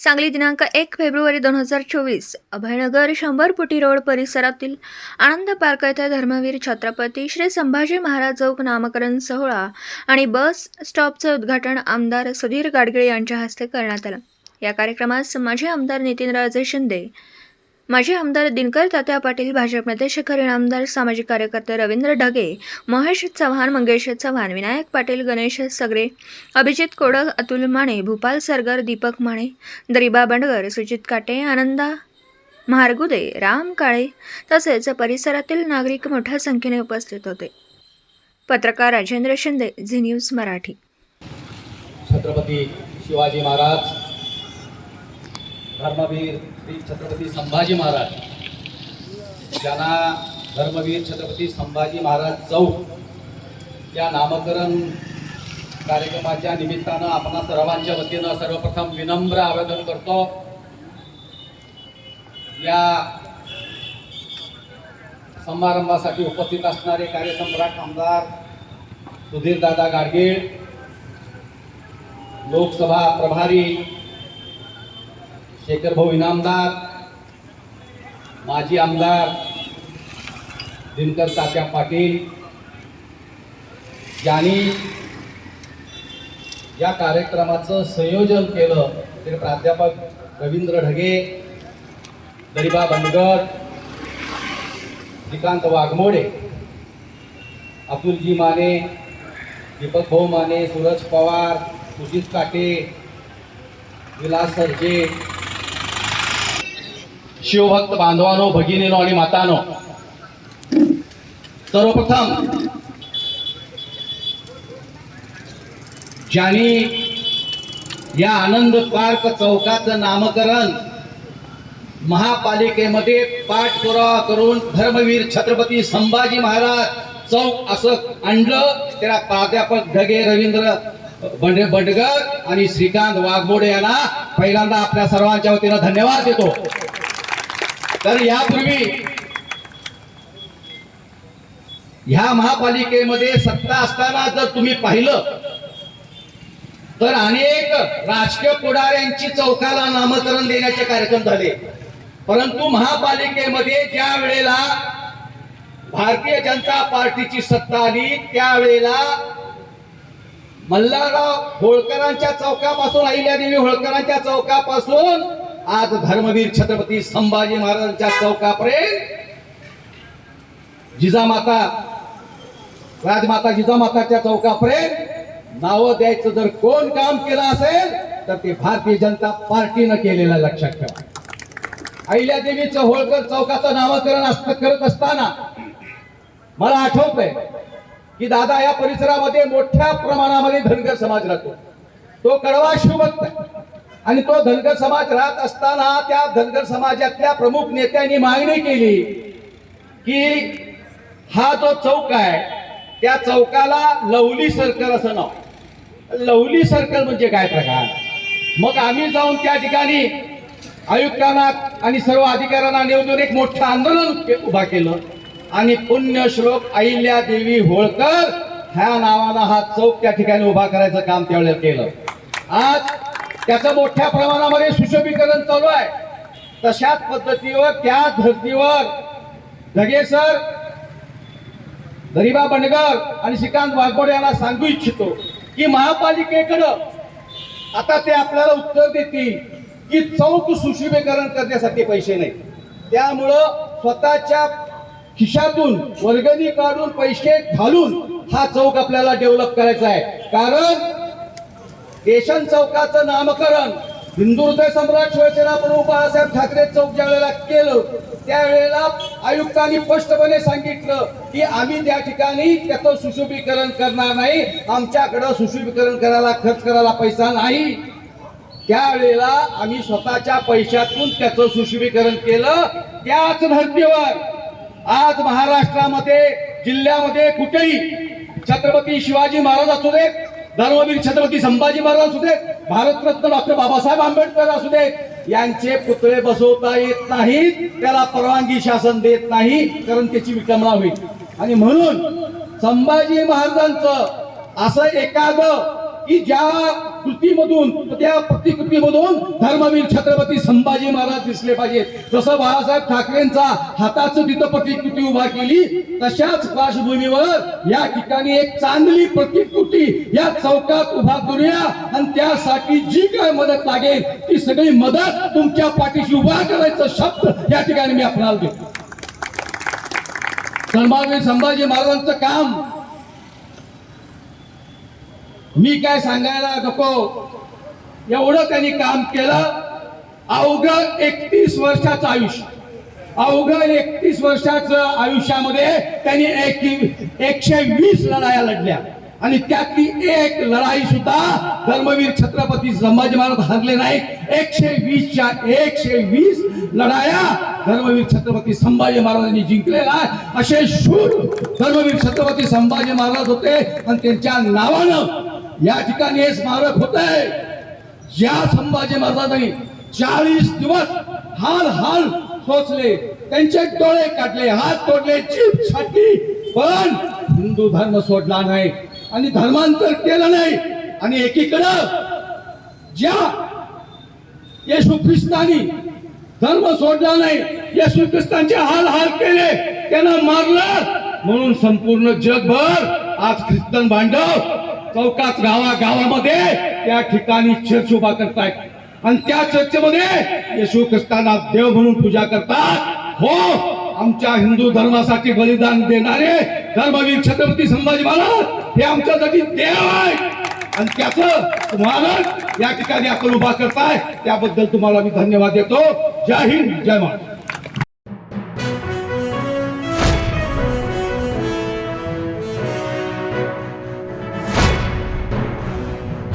सांगली दिनांक एक फेब्रुवारी दोन हजार चोवीस अभयनगर शंभरपुटी रोड परिसरातील आनंद पार्क येथे धर्मवीर छत्रपती श्री संभाजी महाराज चौक नामकरण सोहळा आणि बस स्टॉपचं उद्घाटन आमदार सुधीर गाडगिळे यांच्या हस्ते करण्यात आलं. या कार्यक्रमास माजी आमदार नितीन राजे शिंदे माजी आमदार दिनकर तात्या पाटील भाजप नेते शिखर इनामदार सामाजिक कार्यकर्ते रवींद्र ढगे महेश चव्हाण मंगेश चव्हाण विनायक पाटील गणेश सगरे अभिजित कोडक अतुल माने भूपाल सरगर दीपक माने दरिबा बंडगर सुजित काटे आनंदा म्हारगुदे राम काळे तसेच परिसरातील नागरिक मोठ्या संख्येने उपस्थित होते. पत्रकार राजेंद्र शिंदे झी न्यूज मराठी. छत्रपती शिवाजी महाराज धर्मवीर श्री छत्रपती संभाजी महाराज. ज्यांना धर्मवीर छत्रपती संभाजी महाराज चौक या नामकरण कार्यक्रमाच्या निमित्तानं आपण सर्वांच्या वतीनं सर्वप्रथम विनम्र आवेदन करतो. या समारंभासाठी उपस्थित असणारे कार्यसम्राट आमदार सुधीरदादा गाडगीळ लोकसभा प्रभारी शेखर भाऊ इनामदार माजी आमदार दिनकर तात्या पाटील यांनी या कार्यक्रमाचं संयोजन केलं. ते प्राध्यापक रवींद्र ढगे दरिबा बंडगर श्रीकांत वाघमोडे अतुलजी माने दीपक भाऊ माने सूरज पवार सुजित काटे विलास सरजे शिवभक्त बांधवानो भगिनीनो आणि मातानो सर्वप्रथम ज्यांनी या आनंद पार्क चौकाचं नामकरण महापालिकेमध्ये पाठपुरावा करून धर्मवीर छत्रपती संभाजी महाराज चौक असं आणलं त्याला प्राध्यापक ढगे रवींद्र बंडे बंडगर आणि श्रीकांत वाघमोडे यांना पहिल्यांदा आपल्या सर्वांच्या वतीनं धन्यवाद देतो. तर यापूर्वी ह्या महापालिकेमध्ये सत्ता असताना जर तुम्ही पाहिलं तर अनेक राजकीय पुढाऱ्यांची चौकाला नामकरण देण्याचे कार्यक्रम झाले. परंतु महापालिकेमध्ये ज्या वेळेला भारतीय जनता पार्टीची सत्ता आली त्यावेळेला मल्हारराव होळकरांच्या चौकापासून अहिल्यादेवी होळकरांच्या चौकापासून आज धर्मवीर छत्रपती संभाजी महाराजांच्या चौकापर्यंत जिजामाता राजमाता जिजामाताच्या चौकापर्यंत नावं द्यायचं जर कोण काम केलं असेल तर ते भारतीय जनता पार्टीनं केलेलं लक्षात ठेवा. अहिल्यादेवीचं होळकर चौकाचं नामकरण असत करत असताना मला आठवतंय की दादा या परिसरामध्ये मोठ्या प्रमाणामध्ये धनगर समाज राहतो. तो कडवा शिवभक्त. आणि तो धनगर समाज राहत असताना त्या धनगर समाजातल्या प्रमुख नेत्यांनी मागणी केली की हा जो चौक आहे त्या चौकाला लवली सर्कल असं नाव. लवली सर्कल म्हणजे काय प्रकार? मग आम्ही जाऊन त्या ठिकाणी आयुक्तांना आणि सर्व अधिकाऱ्यांना निवडून एक मोठं आंदोलन उभा केलं. आणि पुण्यश्लोक अहिल्या देवी होळकर ह्या नावानं हा चौक त्या ठिकाणी उभा करायचं काम त्यावेळेला केलं. आज त्याचं मोठ्या प्रमाणामध्ये सुशोभीकरण चालू आहे तशाच पद्धतीवर त्या धर्तीवर ढगे सर गरिबा बंडगर आणि श्रीकांत वाघमोडे यांना सांगू इच्छितो की महापालिकेकडं आता ते आपल्याला उत्तर देतील की चौक सुशोभीकरण करण्यासाठी पैसे नाही. त्यामुळं स्वतःच्या खिशातून वर्गणी काढून पैसे घालून हा चौक आपल्याला डेव्हलप करायचा आहे. कारण केशन चौकाचं नामकरण हिंदू सम्राट शिवसेना प्रमुख बाळासाहेब ठाकरे चौक ज्या वेळेला केलं त्यावेळेला आयुक्तांनी स्पष्टपणे सांगितलं की आम्ही त्या ठिकाणी त्याचं सुशोभीकरण करणार नाही. आमच्याकडं सुशोभीकरण करायला खर्च करायला पैसा नाही. त्यावेळेला आम्ही स्वतःच्या पैशातून त्याचं सुशोभीकरण केलं. त्याच धर्तीवर आज महाराष्ट्रामध्ये जिल्ह्यामध्ये कुठेही छत्रपती शिवाजी महाराज असू देत धर्मवीर छत्रपती संभाजी महाराज असू देत भारतरत्न डॉक्टर बाबासाहेब आंबेडकर असू देत यांचे पुतळे बसवता येत नाहीत त्याला परवानगी शासन देत नाही कारण त्याची विटंबना होईल. आणि म्हणून संभाजी महाराजांचं असं एखादं की ज्या कृतीमधून त्या प्रतिकृतीमधून धर्मवीर छत्रपती संभाजी महाराज दिसले पाहिजेत. जसं बाळासाहेब ठाकरेंचा हाताचं तिथं प्रतिकृती उभा केली तशाच पार्श्वभूमीवर या ठिकाणी एक चांगली प्रतिकृती या चौकात उभा करूया आणि त्यासाठी जी काय मदत लागेल ती सगळी मदत तुमच्या पाठीशी उभा करायचं शब्द या ठिकाणी मी आपणाला देतो. धर्मावीर संभाजी महाराजांचं काम मी काय सांगायला नको? एवढं त्यांनी काम केलं. अवघं एकतीस वर्षाचं आयुष्य. अवघं एकतीस वर्षाचं आयुष्यामध्ये त्यांनी एक एकशे वीस लढाया लढल्या. आणि त्यातली एक लढाई सुद्धा धर्मवीर छत्रपती संभाजी महाराज हरले नाहीत एकशे वीसच्या एकशे वीस लढाया धर्मवीर छत्रपती संभाजी महाराजांनी जिंकलेला. असे शूर धर्मवीर छत्रपती संभाजी महाराज होते. आणि त्यांच्या नावानं या ठिकाणी हे स्मारक होत आहे ज्या संभाजी महाराजांनी चाळीस दिवस हाल हाल सोचले. त्यांचे डोळे काढले हात तोडले जीप छाटली. पण हिंदू धर्म सोडला नाही आणि धर्मांतर केलं नाही. आणि एकीकडं ज्या येशू ख्रिस्तानी धर्म सोडला नाही येशू ख्रिस्तांचे हाल हाल केले त्यांना मारलं. म्हणून संपूर्ण जगभर आज ख्रिस्तन बांधव चौकात गावा गावामध्ये. त्या ठिकाणी चर्च उभा करतायत. आणि त्या चर्चेमध्ये येशू ख्रिस्तांना देव म्हणून पूजा करतात. हो आमच्या हिंदू धर्मासाठी बलिदान देणारे धर्मवीर छत्रपती संभाजी महाराज हे आमच्यासाठी देव आहे आणि त्याचं तुम्हाला या ठिकाणी आपण उभा करताय. त्याबद्दल तुम्हाला मी धन्यवाद देतो. जय हिंद जय महाराज.